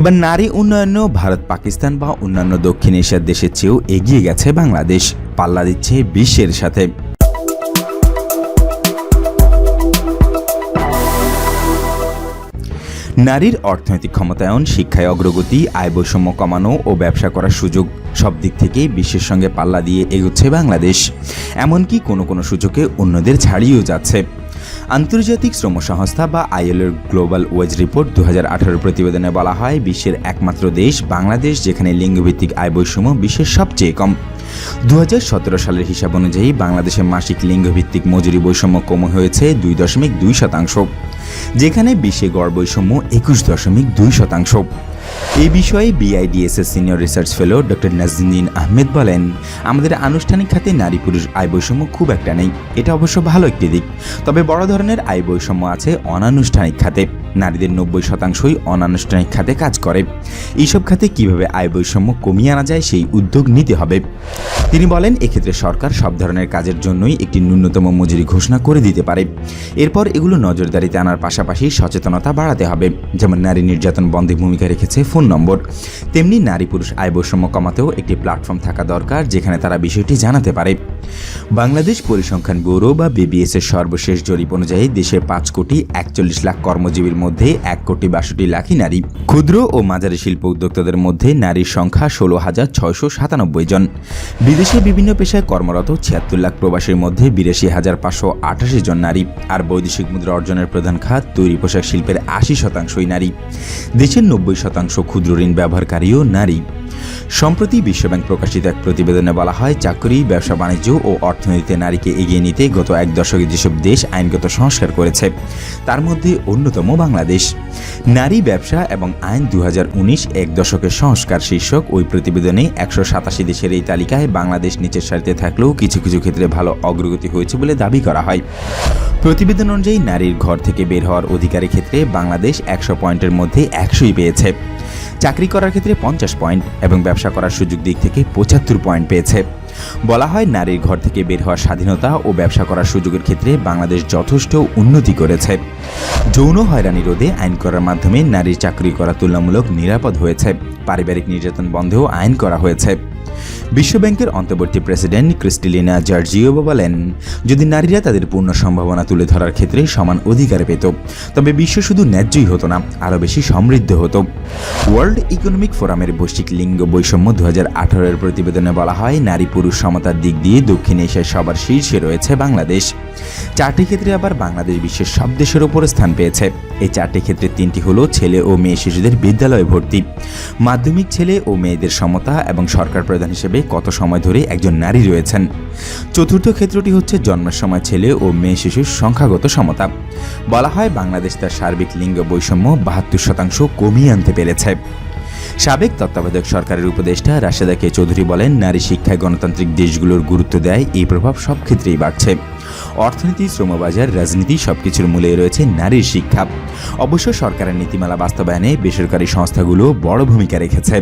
এবার নারী উন্নয়নেও ভারত, পাকিস্তান বা অন্যান্য দক্ষিণ এশিয়ার দেশের চেয়েও এগিয়ে গেছে বাংলাদেশ। পাল্লা দিচ্ছে বিশ্বের সাথে। নারীর অর্থনৈতিক ক্ষমতায়ন, শিক্ষায় অগ্রগতি, আয় বৈষম্য কমানো ও ব্যবসা করার সুযোগ সব দিক থেকেই বিশ্বের সঙ্গে পাল্লা দিয়ে এগোচ্ছে বাংলাদেশ। এমনকি কোনো কোনো সুযোগে অন্যদের ছাড়িয়েও যাচ্ছে। আন্তর্জাতিক শ্রম সংস্থা বা আইএলএর গ্লোবাল ওয়েজ রিপোর্ট দু হাজার আঠারো প্রতিবেদনে বলা হয়, বিশ্বের একমাত্র দেশ বাংলাদেশ, যেখানে লিঙ্গভিত্তিক আয় বৈষম্য বিশ্বের সবচেয়ে কম। দু হাজার সতেরো সালের হিসাব অনুযায়ী বাংলাদেশে মাসিক লিঙ্গভিত্তিক মজুরি বৈষম্য কম হয়েছে দুই দশমিক দুই শতাংশ, যেখানে বিশ্বে গড় বৈষম্য একুশ দশমিক দুই শতাংশ। এই বিষয়ে বিআইডিএসের senior research fellow doctor Nazneen Ahmed বলেন, আমাদের আনুষ্ঠানিক খাতে নারী পুরুষ আয় বৈষম্য খুব একটা নেই। এটা অবশ্য ভালো একটি দিক। তবে বড় ধরনের আয় বৈষম্য আছে অনানুষ্ঠানিক খাতে। নারীদের নব্বই শতাংশই অনানুষ্ঠানিক খাতে কাজ করে। এইসব খাতে কীভাবে আয় বৈষম্য কমিয়ে আনা যায় সেই উদ্যোগ নিতে হবে। তিনি বলেন, এক্ষেত্রে সরকার সব ধরনের কাজের জন্যই একটি ন্যূনতম মজুরি ঘোষণা করে দিতে পারে। এরপর এগুলো নজরদারিতে আনার পাশাপাশি সচেতনতা বাড়াতে হবে। যেমন, নারী নির্যাতন বন্ধে ভূমিকা রেখেছে ফোন নম্বর। তেমনি নারী পুরুষ আয় বৈষম্য কমাতেও একটি প্ল্যাটফর্ম থাকা দরকার, যেখানে তারা বিষয়টি জানাতে পারে। বাংলাদেশ পরিসংখ্যান ব্যুরো বা বিবিএস এর সর্বশেষ জরিপ অনুযায়ী দেশের পাঁচ কোটি একচল্লিশ লাখ কর্মজীবীর মধ্যে এক কোটি বাষট্টি লাখই নারী। ক্ষুদ্র ও মাঝারি শিল্প উদ্যোক্তাদের মধ্যে নারীর সংখ্যা ষোলো হাজার ছয়শো সাতানব্বই জন। বিদেশে বিভিন্ন পেশায় কর্মরত ছিয়াত্তর লাখ প্রবাসীর মধ্যে বিরাশি হাজার পাঁচশো আঠাশি জন নারী। আর বৈদেশিক মুদ্রা অর্জনের প্রধান খাত, তৈরি পোশাক শিল্পের আশি শতাংশই নারী। দেশের নব্বই শতাংশ ক্ষুদ্র ঋণ ব্যবহারকারীও নারী। সম্প্রতি বিশ্বব্যাংক প্রকাশিত এক প্রতিবেদনে বলা হয়, চাকরি, ব্যবসা, বাণিজ্য ও অর্থনীতিতে নারীকে এগিয়ে নিতে গত এক দশকে যেসব দেশ আইনগত সংস্কার করেছে, তার মধ্যে অন্যতম বাংলাদেশ। নারী ব্যবসা এবং আইন দু এক দশকের সংস্কার শীর্ষক ওই প্রতিবেদনে একশো সাতাশি দেশের এই তালিকায় বাংলাদেশ নিচের সারিতে থাকলেও কিছু কিছু ক্ষেত্রে ভালো অগ্রগতি হয়েছে বলে দাবি করা হয়। প্রতিবেদন অনুযায়ী, নারীর ঘর থেকে বের হওয়ার অধিকারের ক্ষেত্রে বাংলাদেশ একশো পয়েন্টের মধ্যে একশোই পেয়েছে। চাকরি করার ক্ষেত্রে পঞ্চাশ পয়েন্ট এবং ব্যবসা করার সুযোগ দিক থেকে পঁচাত্তর পয়েন্ট পেয়েছে। বলা হয় নারীর ঘর থেকে বের হওয়ার স্বাধীনতা ও ব্যবসা করার সুযোগের ক্ষেত্রে বাংলাদেশ যথেষ্ট উন্নতি করেছে। যৌন হয়রানি রোধে আইন করার মাধ্যমে নারীর চাকরি করা তুলনামূলক নিরাপদ হয়েছে। পারিবারিক নির্যাতন বন্ধেও আইন করা হয়েছে। বিশ্বব্যাংকের অন্তর্বর্তী প্রেসিডেন্ট ক্রিস্টিলিনা জর্জিওবা বলেন যদি নারীরা তাদের পূর্ণ সম্ভাবনা তুলে ধরার ক্ষেত্রে সমান অধিকার পেত, তবে বিশ্ব শুধু ন্যায্যই হতো না, আরও বেশি সমৃদ্ধ হতো। ওয়ার্ল্ড ইকোনমিক ফোরামের বৈশ্বিক লিঙ্গ বৈষম্য দু হাজার প্রতিবেদনে বলা হয়, নারী পুরুষ সমতার দিক দিয়ে দক্ষিণ এশিয়ার সবার শীর্ষে রয়েছে বাংলাদেশ। চারটি ক্ষেত্রে আবার বাংলাদেশ বিশ্বের সব দেশের ওপর স্থান পেয়েছে। এই চারটি ক্ষেত্রে তিনটি হলো ছেলে ও মেয়ে শিশুদের বিদ্যালয়ে ভর্তি। মাধ্যমিক ছেলে ও মেয়েদের সমতা এবং সরকার প্রধান হিসেবে কত সময় ধরে একজন নারী রয়েছেন? চতুর্থ ক্ষেত্রটি হচ্ছে জন্মের সময় ছেলে ও মেয়ে শিশুর সংখ্যাগত সমতা। বলা হয় বাংলাদেশ তার সার্বিক লিঙ্গ বৈষম্য বাহাত্তর শতাংশ কমিয়ে আনতে পেরেছে। সাবেক তত্ত্বাবধায়ক সরকারের উপদেষ্টা রাশেদা কে চৌধুরী বলেন, নারী শিক্ষায় গণতান্ত্রিক দেশগুলোর গুরুত্ব দেয়, এই প্রভাব সব ক্ষেত্রেই বাড়ছে। অর্থনীতি, শ্রমবাজার, রাজনীতি সবকিছুর মূলে রয়েছে নারীর শিক্ষা। অবশ্য সরকারের নীতিমালা বাস্তবায়নে বেসরকারি সংস্থাগুলো বড় ভূমিকা রেখেছে।